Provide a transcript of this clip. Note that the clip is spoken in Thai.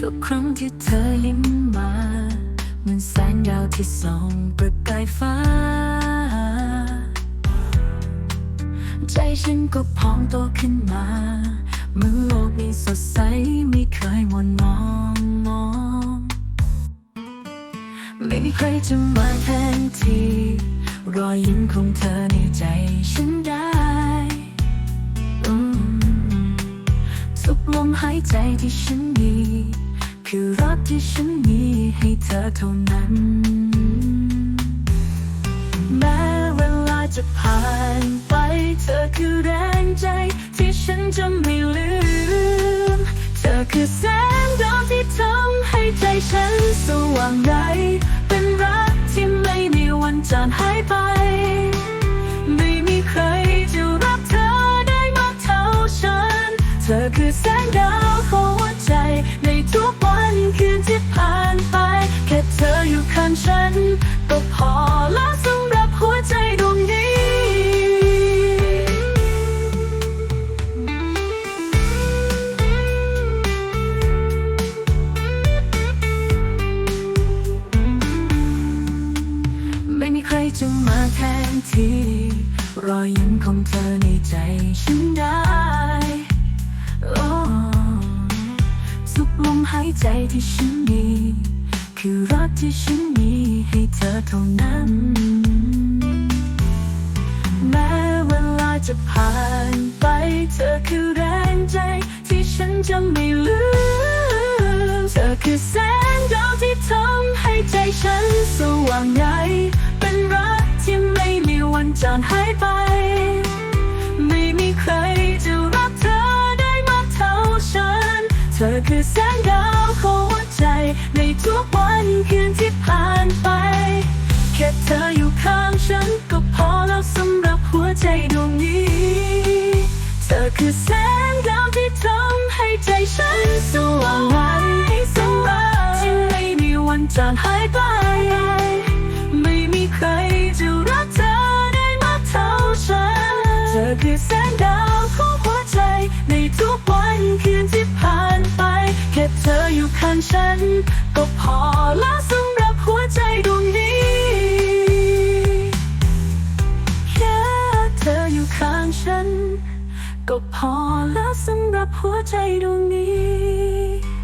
ทุกครั้งที่เธอยิ้มมาเหมือนแสงดาวที่ส่องประกายฟ้า ใจฉันก็พองโตขึ้นมาเมื่อโลกนี้สดใสไม่เคยหมนมองมองไม่มีใครจะมาแทนที่ รอยยิ้มของเธอในใจฉันได้อืมทุกลมหายใจที่ฉันมี คือรักที่ฉันมีให้เธอเท่านั้น แม้เวลาจะผ่านไป เธอคือแรงใจ ที่ฉันจะไม่ลืม เธอคือแสงดาวที่ทำให้ใจฉันสว่างไดเป็นรักที่ไม่มีวันจางหายไป ไม่มีใครจะรักเธอได้มากเท่าฉัน เธอคือแสง ก็พอแล้วสำหรับหัวใจดวงนี้ ไม่มีใครจะมาแทนที่ รอยยิ้มของเธอในใจฉันได้โอ้สุขลมหายใจที่ฉันมี คือรักที่ฉันมีให้ เท่านั้น แม้เวลาจะผ่านไปเธอคือแรงใจ ที่ฉันจะไม่ลืม เธอคือแสงดาวที่ทำให้ใจฉันสว่างใหญ่เป็นรักที่ไม่มีวันจางหายไป ไม่มีใครจะรักเธอได้มากเท่าฉัน เธอคือแสงดาวของหัวใจในทุกวันคืนที่ผ่านไป ค่เธออยู่ข้างฉันก็พอแล้วสำหรับหัวใจดวงนี้ เธอคือแสงดาวที่ทำให้ใจฉันสว่างไว้สำรักที่ไม่มีวันจางหายไป ไม่มีใครจะรักเธอได้มากเท่าฉัน เธอคือแสงดาวของหัวใจในทุกวันคืนที่ผ่านไป แค่เธออยู่ข้างฉัน ก็พอแล้วส ฉัน ก็พอแล้วสำหรับหัวใจดวงนี้